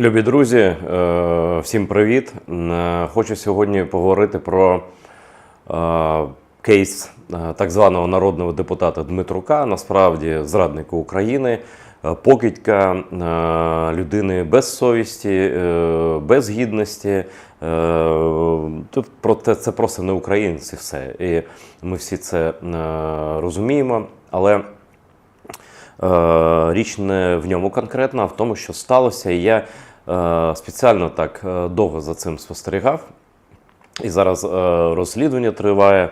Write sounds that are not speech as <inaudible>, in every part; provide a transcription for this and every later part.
Любі друзі, е, всім привіт. Е, Хочу сьогодні поговорити про е, кейс так званого народного депутата Дмитрука, насправді зрадника України, покидька людини без совісті, без гідності. Е, Тут про те це просто не українці все. І ми всі це розуміємо. Але Річ не в ньому конкретно, а в тому, що сталося. І я спеціально так е, довго за цим спостерігав. І зараз е, розслідування триває.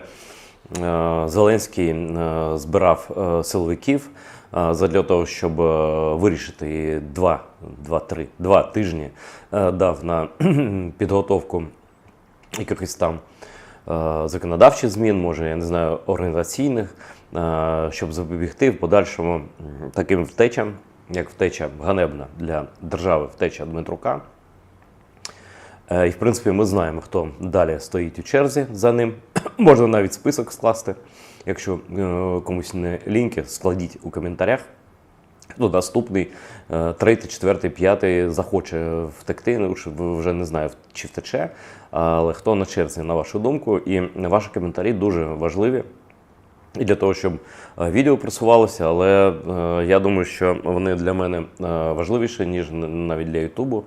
Е, Зеленський е, збирав е, силовиків е, задля того, щоб е, вирішити два, два, три, два тижні е, дав на <clears throat> підготовку якихось там е, законодавчих змін, може, я не знаю, організаційних, е, щоб запобігти в подальшому таким втечам, як втеча ганебна для держави, втеча Дмитрука. Е, І, в принципі, ми знаємо, хто далі стоїть у черзі за ним. <clears throat> Можна навіть список скласти. Якщо е, комусь не ліньки, складіть у коментарях. Хто наступний, е, третій, четвертий, п'ятий захоче втекти, ну, вже не знаю, чи втече, але хто на черзі, на вашу думку, і ваші коментарі дуже важливі. І для того, щоб е, відео просувалося, але е, я думаю, що вони для мене е, важливіші, ніж навіть для Ютубу,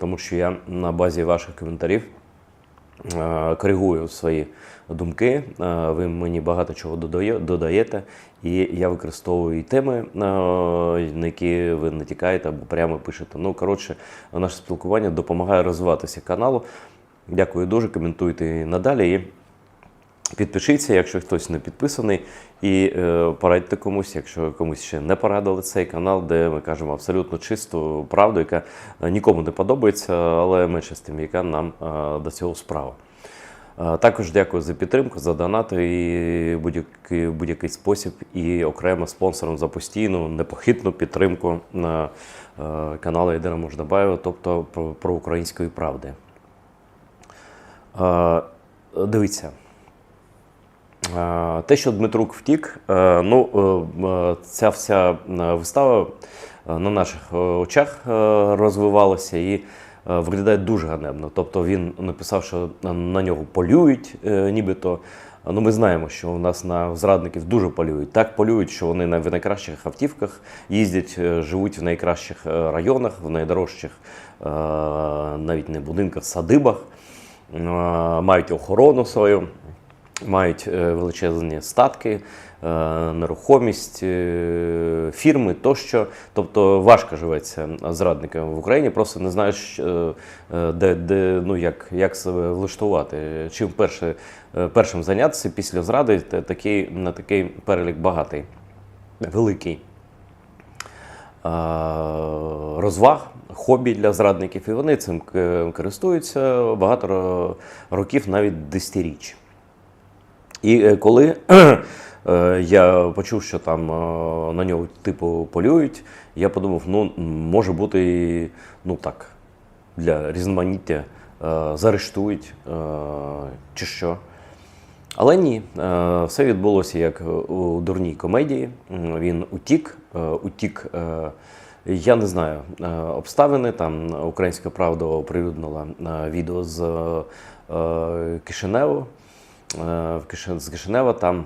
тому що я на базі ваших коментарів коригую свої думки. Ви мені багато чого додає- додаєте, і я використовую і теми, на які ви натякаєте або прямо пишете. Ну, коротше, наше спілкування допомагає розвиватися каналу. Дякую дуже, коментуйте надалі. Підпишіться, якщо хтось не підписаний, і е, порадьте комусь, якщо комусь ще не порадили цей канал, де ми кажемо абсолютно чисту правду, яка е, нікому не подобається, але менше з тим, яка нам е, до цього справа. Е, Також дякую за підтримку, за донати і будь-який, будь-який спосіб, і окремо спонсорам за постійну непохитну підтримку на е, каналу Єдина Мождабаєва, тобто про, про української правди. Е, Дивіться. Е, Те, що Дмитрук втік, е, ну е, ця вся вистава на наших очах розвивалася і виглядає дуже ганебно. Тобто він написав, що на нього полюють, нібито. Ну, ми знаємо, що у нас на зрадників дуже полюють. Так полюють, що вони в найкращих автівках їздять, живуть в найкращих районах, в найдорожчих навіть не будинках, садибах, мають охорону свою мають е, величезні статки, е, нерухомість, е, фірми тощо. Тобто важко живеться зрадникам в Україні, просто не знаєш, де, де, ну, як, як себе влаштувати. Чим перше, першим зайнятися після зради, та- такий, на такий перелік багатий, великий. Розваг, хобі для зрадників, і вони цим користуються багато років, навіть десятиріч. І е, коли <clears throat> е, я почув, що там е, на нього типу полюють, я подумав, ну може бути, ну так, для різноманіття заарештують чи що. Але ні, все відбулося як у дурній комедії. Він утік, утік. Я не знаю обставини. Там Українська Правда оприлюднила відео з Кишиневу. Е, З Кишинева там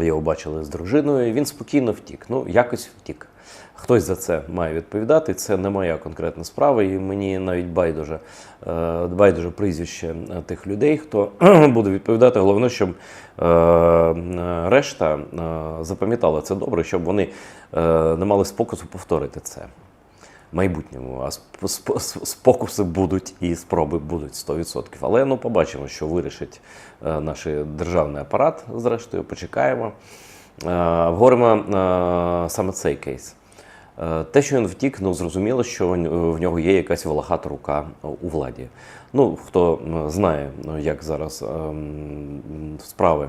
його бачили з дружиною. Він спокійно втік. Ну, якось втік. Хтось за це має відповідати. Це не моя конкретна справа, і мені навіть байдуже, е, байдуже прізвище е, тих людей, хто <clears throat> буде відповідати. Головне, щоб решта запам'ятала це добре, щоб вони не мали спокусу повторити це майбутньому. А сп- сп- сп- спокуси будуть і спроби будуть 100%. Але ну побачимо, що вирішить е, наш державний апарат. Зрештою, почекаємо. Е, Говоримо е, саме цей кейс. Те, що він втік, ну зрозуміло, що в нього є якась волохата рука у владі. Ну, хто знає, ну, як зараз ем, справи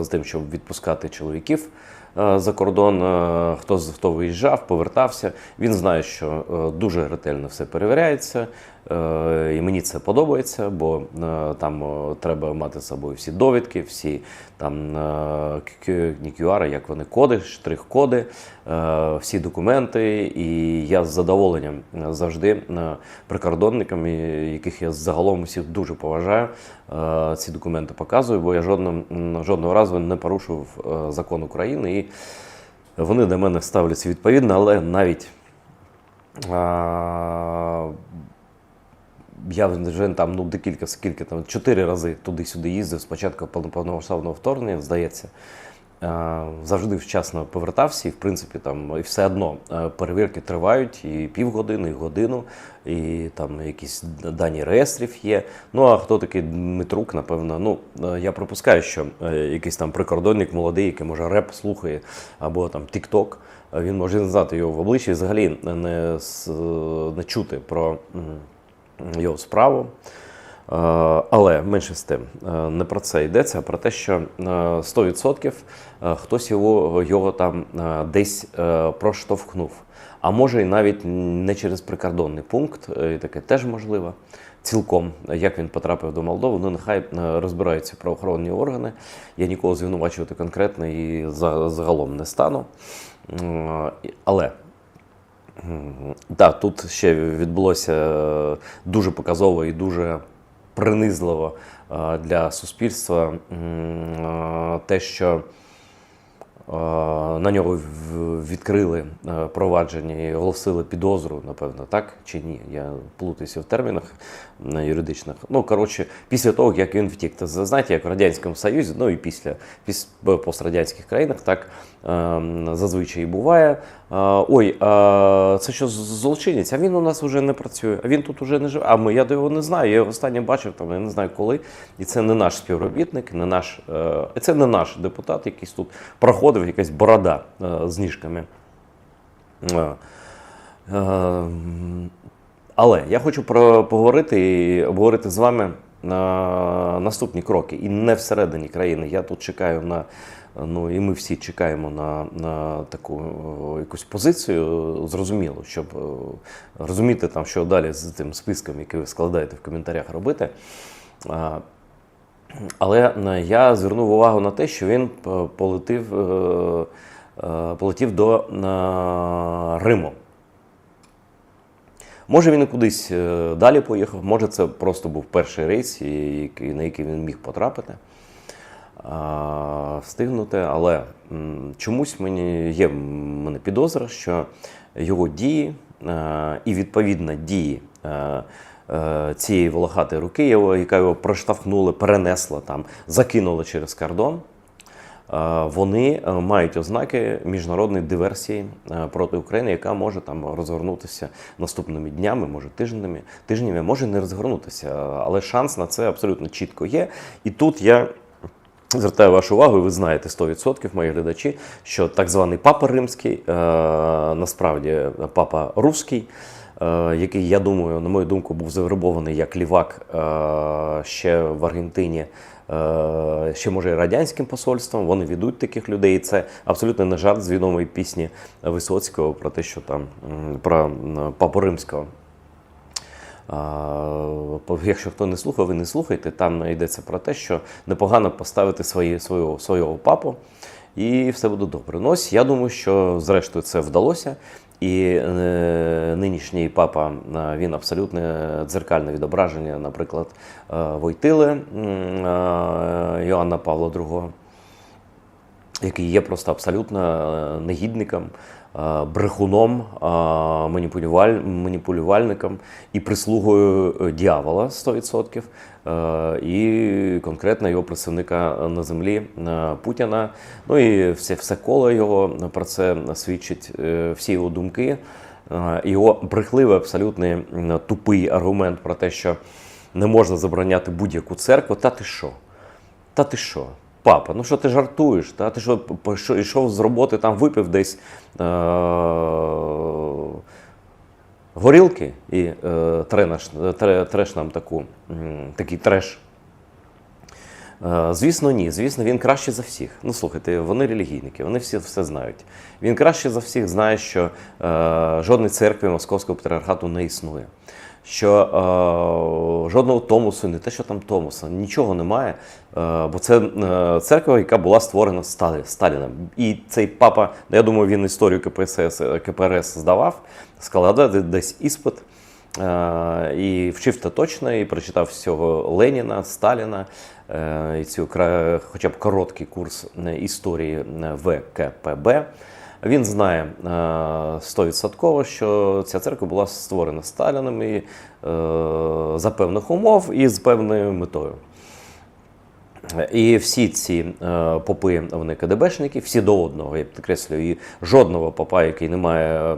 з тим, щоб відпускати чоловіків за кордон, е, хто, хто виїжджав, повертався. Він знає, що е, дуже ретельно все перевіряється. Е, І мені це подобається, бо е, там е, треба мати з собою всі довідки, всі там QR, як вони коди, штрих-коди, всі документи. І я з задоволенням завжди прикордонникам, яких я загалом усіх дуже поважаю, ці документи показую, бо я жодного, жодного разу не порушував закон України. І вони до мене ставляться відповідно, але навіть. Я вже там ну декілька, скільки там чотири рази туди-сюди їздив. Спочатку повномасштабного вторгнення, здається. Е, Завжди вчасно повертався, і в принципі там і все одно е, перевірки тривають і півгодини, і годину, і там якісь дані реєстрів є. Ну а хто такий Дмитрук, напевно, ну е, я припускаю, що якийсь там прикордонник молодий, який може реп слухає, або там Тік-Ток, він може не знати його в обличчі, і взагалі не, не чути про його справу. Е, Але менше з тим, е, не про це йдеться, а про те, що е, 100% е, хтось його, його там десь проштовхнув. А може і навіть не через прикордонний пункт, і таке теж можливо. Цілком, як він потрапив до Молдови, ну нехай розбираються правоохоронні органи. Я нікого звинувачувати конкретно і загалом не стану. Але так, тут ще відбулося е, дуже показово і дуже принизливо е, для суспільства е, те, що на нього відкрили провадження і оголосили підозру, напевно, так чи ні? Я плутаюся в термінах юридичних. Ну, коротше, після того, як він втік. Та знаєте, як в Радянському Союзі, ну і після, після пострадянських країнах, так е, зазвичай і буває. Ой, це що злочинець? А він у нас вже не працює, а він тут уже не живе. А ми я його не знаю. Я його останнє бачив там, я не знаю коли. І це не наш співробітник, не наш, е, це не наш депутат, якийсь тут проходив, якась борода е, з ніжками. Е, Але я хочу про поговорити і обговорити з вами наступні кроки. І не всередині країни. Я тут чекаю на. Ну і ми всі чекаємо на, на таку е, якусь позицію зрозуміло, щоб е, розуміти там, що далі з тим списком, який ви складаєте в коментарях, робити. Але я звернув увагу на те, що він е, полетів, полетів до Риму. Може він і кудись далі поїхав, може це просто був перший рейс, на який він міг потрапити, встигнути. Але чомусь мені є мене підозра, що його дії е, і відповідно дії. е, е, Цієї волохатої руки, яка його проштовхнула, перенесла там, закинула через кордон. Вони мають ознаки міжнародної диверсії проти України, яка може там розгорнутися наступними днями, може тижнями, тижнями, може не розгорнутися, але шанс на це абсолютно чітко є. І тут я. Звертаю вашу увагу, і ви знаєте 100% мої глядачі, що так званий папа римський, е, насправді папа руський, е, який, я думаю, на мою думку, був завербований як лівак е, ще в Аргентині, е, ще може і радянським посольством. Вони ведуть таких людей. І це абсолютно не жарт з відомої пісні Висоцького про те, що там про папу римського. Якщо хто не слухав, ви не слухайте. Там йдеться про те, що непогано поставити свої, свого, свого папу, і все буде добре. Ну, ось я думаю, що зрештою це вдалося. І е, нинішній папа е, він абсолютне дзеркальне відображення, наприклад, е, Войтили Йоанна Павла II який є просто абсолютно негідником, брехуном, е, маніпулюваль, маніпулювальником і прислугою е, дьявола 100%, е, і конкретно його представника на землі е, Путіна. Ну і все, все коло його про це свідчить, е, всі його думки. Е, Його брехливий, абсолютний тупий аргумент про те, що не можна забороняти будь-яку церкву. Та ти що? Та ти що? Папа, ну що ти жартуєш? Та ти що, що йшов з роботи, там випив десь е- горілки і е- тренаш, тре- треш нам таку, такий треш Е, Звісно, ні. Звісно, він краще за всіх. Ну слухайте, вони релігійники, вони всі все знають. Він краще за всіх знає, що е, жодної церкви Московського патріархату не існує. Що е, жодного Томосу, не те, що там Томоса, нічого немає. Е, бо це е, церква, яка була створена Сталі, Сталіном. І цей папа, ну, я думаю, він історію КПСС, КПРС здавав, складав десь іспит. Е, І вчив-то точно, і прочитав всього Леніна, Сталіна, е, і цю хоча б короткий курс е, історії е, ВКПБ. Він знає е, стовідсотково, що ця церква була створена Сталіним і е, за певних умов і з певною метою. І всі ці е, попи, вони КДБшники, всі до одного, я підкреслюю, і жодного попа, який не має е,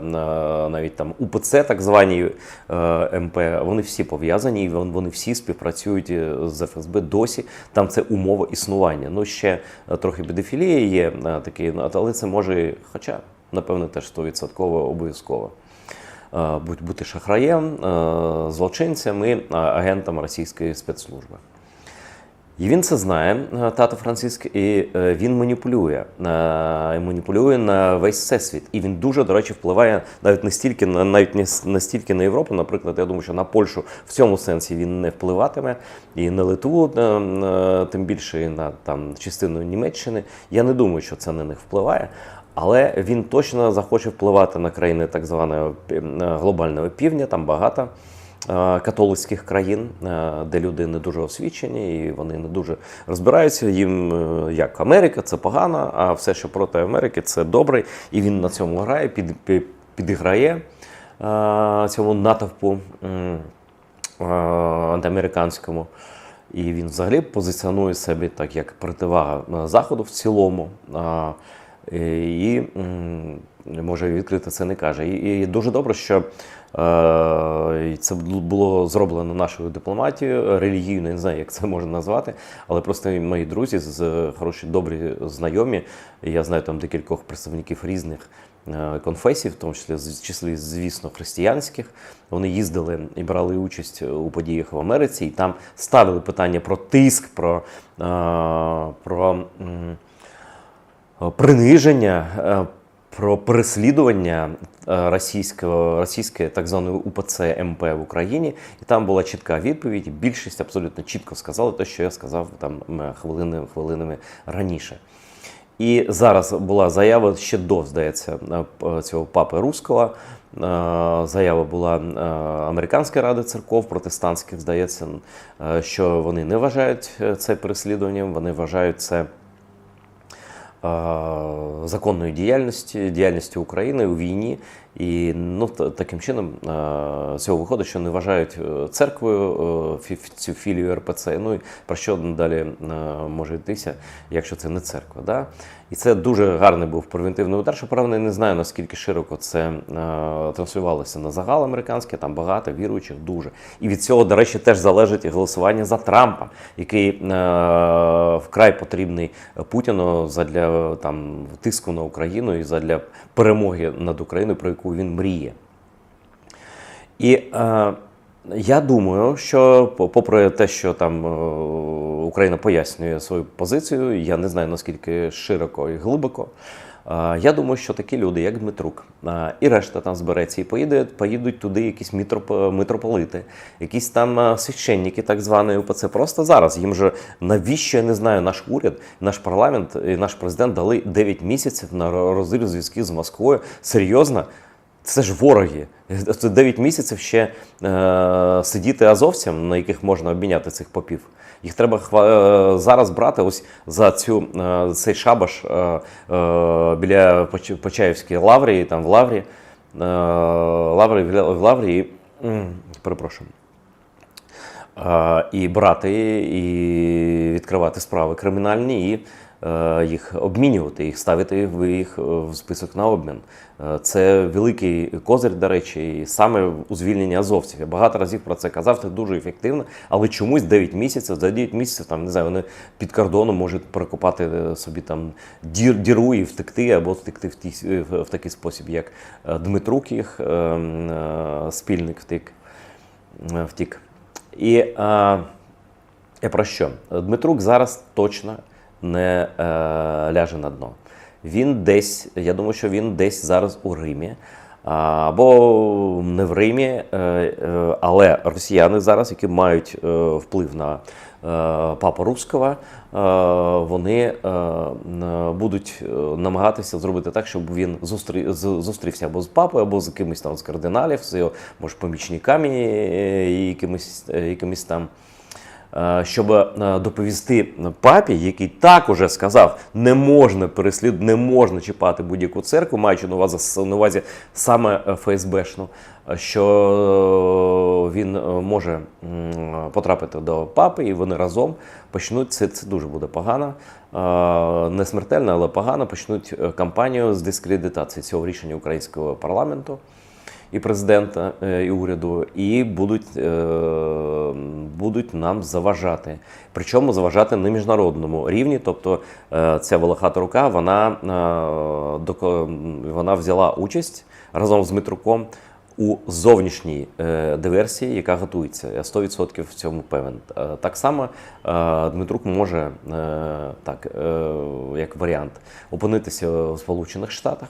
навіть там УПЦ, так звані е, МП, вони всі пов'язані, і вони всі співпрацюють з ФСБ досі. Там це умова існування. Ну ще трохи педофілії є такий, ну, але це може, хоча, напевно, теж 100% обов'язково. Бути шахраєм, злочинцем е, агентом російської спецслужби. І він це знає, е, тато Франциск, і е, він маніпулює. е, Маніпулює на весь всесвіт. І він дуже, до речі, впливає навіть не стільки на навіть не с- не стільки на Європу. Наприклад, я думаю, що на Польщу в цьому сенсі він не впливатиме, і на Литву, тим більше і на там частину Німеччини. Я не думаю, що це на них впливає. Але він точно захоче впливати на країни так званого глобального півдня. Там багато католицьких країн, е, де люди не дуже освічені і вони не дуже розбираються. Їм е, як Америка це погано, а все, що проти Америки, це добре. І він на цьому грає, під, під, підіграє е, цьому натовпу е, антиамериканському. І він взагалі позиціонує себе так як противага е, Заходу в цілому. І може відкрито це не каже. І, і дуже добре, що е, це було зроблено нашою дипломатією релігійною, не знаю, як це можна назвати, але просто мої друзі з хороші, добрі знайомі. Я знаю там декількох представників різних е, конфесій, в тому числі, числі, звісно, християнських. Вони їздили і брали участь у подіях в Америці, і там ставили питання про тиск, про, е, про приниження, про переслідування е, російського, російської так званої УПЦ МП в Україні. І там була чітка відповідь. Більшість абсолютно чітко сказала те, що я сказав там хвилини, хвилинами раніше. І зараз була заява ще до, здається, е, цього папи Руського. Е, Заява була Американської ради церков протестантських, здається, що вони не вважають це переслідуванням, вони вважають це е, діяльності, діяльністю, діяльністю України у війні. І ну, та- таким чином е, з цього виходить, що не вважають е, церквою е, цю філію РПЦ. Ну і про що далі може йтися, якщо це не церква. Да? І це дуже гарний був превентивний удар. Щоправда, я не знаю, наскільки широко це транслювалося на загал американський, там багато віруючих дуже. І від цього, до речі, теж залежить і голосування за Трампа, який вкрай потрібний Путіну задля там тиску на Україну і задля перемоги над Україною, про яку він мріє. І е, я думаю, що попри те, що там е, Україна пояснює свою позицію, я не знаю наскільки широко і глибоко. е, Я думаю, що такі люди, як Дмитрук, е, і решта там збереться, і поїде, поїдуть туди якісь митрополити, якісь там священники, так звані УПЦ. Просто зараз їм же навіщо я не знаю, наш уряд, наш парламент і наш президент дали 9 місяців на розрив зв'язків з Москвою. Серйозно? Це ж вороги. Це 9 місяців ще е, сидіти азовцям, на яких можна обміняти цих попів. Їх треба е, зараз брати ось за цю, е, цей шабаш е, е, біля Поч- Почаївської лаврії, там в лаврі. Е, лаврі, в лаврі, перепрошую. Е, і брати, і відкривати справи кримінальні, і їх обмінювати, їх ставити в їх в список на обмін. Е, Це великий козир, до речі, і саме у звільненні азовців. Я багато разів про це казав, це дуже ефективно, але чомусь 9 місяців, за 9 місяців там не знаю, вони під кордоном можуть прокопати е, собі там дір, діру і втекти, або втекти в, ті, в, такий спосіб, як е, Дмитрук їх е, е, спільник втік. е, втік. І е, Я про що? Дмитрук зараз точно не е, ляже на дно. Він десь, я думаю, що він десь зараз у Римі. Або не в Римі, е, е, але росіяни зараз, які мають е, вплив на папу Руського, е, вони будуть намагатися зробити так, щоб він зустрівся або з папою, або з якимось там з кардиналів, з його може помічниками, якимись, якимись там. Е, щоб е, доповісти папі, який так уже сказав, не можна переслід, не можна чіпати будь-яку церкву, маючи на увазі, на увазі саме е, ФСБшну, що він може потрапити до папи, і вони разом почнуть це. Це дуже буде погано, не смертельно, але погано. Почнуть кампанію з дискредитації цього рішення українського парламенту і президента, е, і уряду, і будуть, е, будуть нам заважати. Причому заважати на міжнародному рівні. Тобто е, ця волохата рука, вона, вона взяла участь разом з Дмитруком у зовнішній е, диверсії, яка готується. Я 100% в цьому певен. Так само е, Дмитрук може, е, так, е, як варіант, опинитися в Сполучених Штатах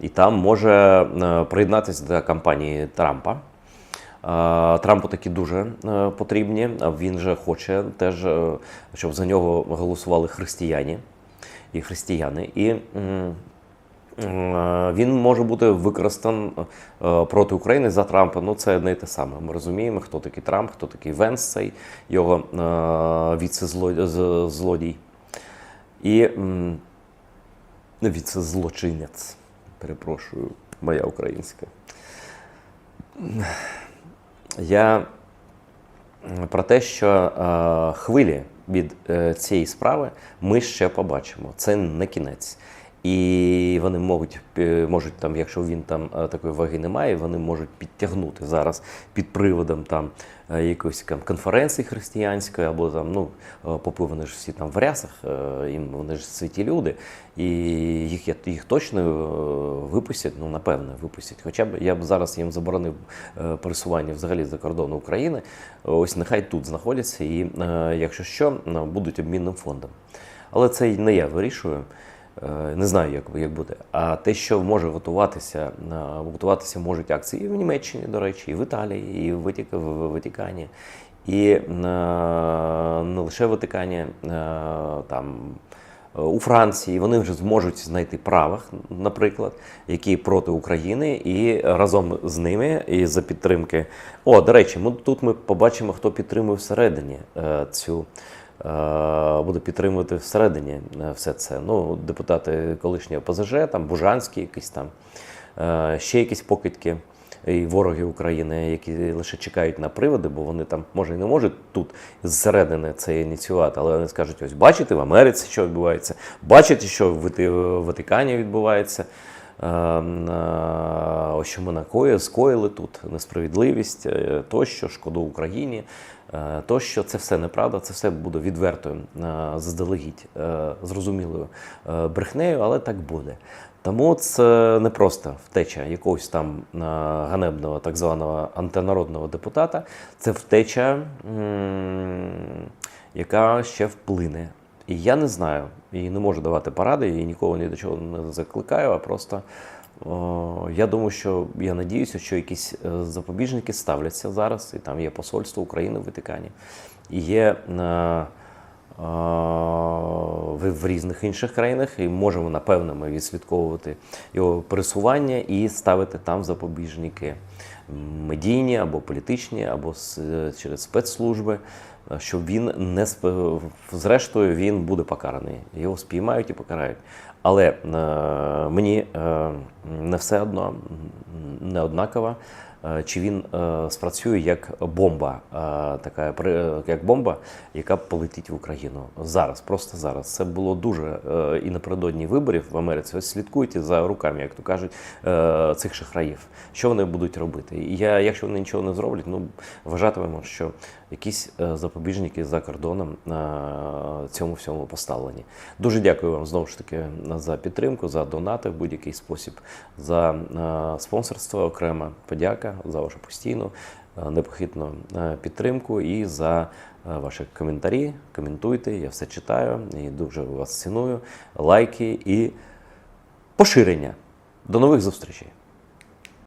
і там може е, приєднатися до кампанії Трампа. Е, Трампу такі дуже е, потрібні. Він же хоче теж, щоб за нього голосували християні і християни. І він може бути використаний е, проти України за Трампа. Ну, це не те саме. Ми розуміємо, хто такий Трамп, хто такий Венс, цей його віце-злодій. І віце-злочинець. Перепрошую, моя українська. Я про те, що е, хвилі від е, цієї справи ми ще побачимо. Це не кінець. І вони можуть, е, можуть там, якщо він там е, такої ваги немає, вони можуть підтягнути зараз під приводом там е, якоїсь там конференції християнської, або там, ну, попи вони ж всі там в рясах, їм вони ж святі люди, і їх, їх точно випустять, ну напевно, випустять. Хоча б я б зараз їм заборонив пересування взагалі за кордону України. Ось нехай тут знаходяться, і якщо що, будуть обмінним фондом. Але це не я вирішую. Е, Не знаю, як, як буде. А те, що може готуватися, е, готуватися можуть акції і в Німеччині, до речі, і в Італії, і в, Ватик, в Ватикані, і е, не лише в Ватикані, там. У Франції вони вже зможуть знайти правих, наприклад, які проти України, і разом з ними, і за підтримки. О, до речі, ми тут ми побачимо, хто підтримує всередині цю буде підтримувати всередині е, все це. Ну, депутати колишнього ОПЗЖ, там Бужанський, якийсь там, е, ще якісь покидьки. І вороги України, які лише чекають на приводи, бо вони там може і не можуть тут зсередини це ініціювати, але вони скажуть: ось бачите в Америці, що відбувається, бачите, що в Ватикані відбувається. Е, е, Ось що ми накоїли, скоїли тут несправедливість, е, тощо, шкоду Україні, е, тощо це все неправда, це все буде відвертою, заздалегідь зрозумілою брехнею, але так буде. Тому це не просто втеча якогось там ганебного так званого антинародного депутата, це втеча, яка ще вплине. І я не знаю, і не можу давати поради, і нікого ні до чого не закликаю, а просто я думаю, що я надіюся, що якісь е, запобіжники ставляться зараз, і там є посольство України в Ватикані, і є е, е, в, різних інших країнах, і можемо, напевно, ми відслідковувати його пересування і ставити там запобіжники медійні або політичні, або через спецслужби, щоб він не сп- зрештою він буде покараний. Його спіймають і покарають. Але е, мені е, не все одно не однаково, чи він е, спрацює як бомба, е, така як бомба, яка полетить в Україну зараз, просто зараз. Це було дуже е, і напередодні виборів в Америці. Ось слідкуйте за руками, як то кажуть, е, цих шахраїв. Що вони будуть робити? І я, якщо вони нічого не зроблять, ну вважатимемо, що якісь е, запобіжники за кордоном е, цьому всьому поставлені. Дуже дякую вам знову ж таки за підтримку, за донати в будь-який спосіб, за е, спонсорство окрема подяка за вашу постійну е, непохитну е, підтримку і за е, ваші коментарі. Коментуйте, я все читаю і дуже вас ціную. Лайки і поширення. До нових зустрічей!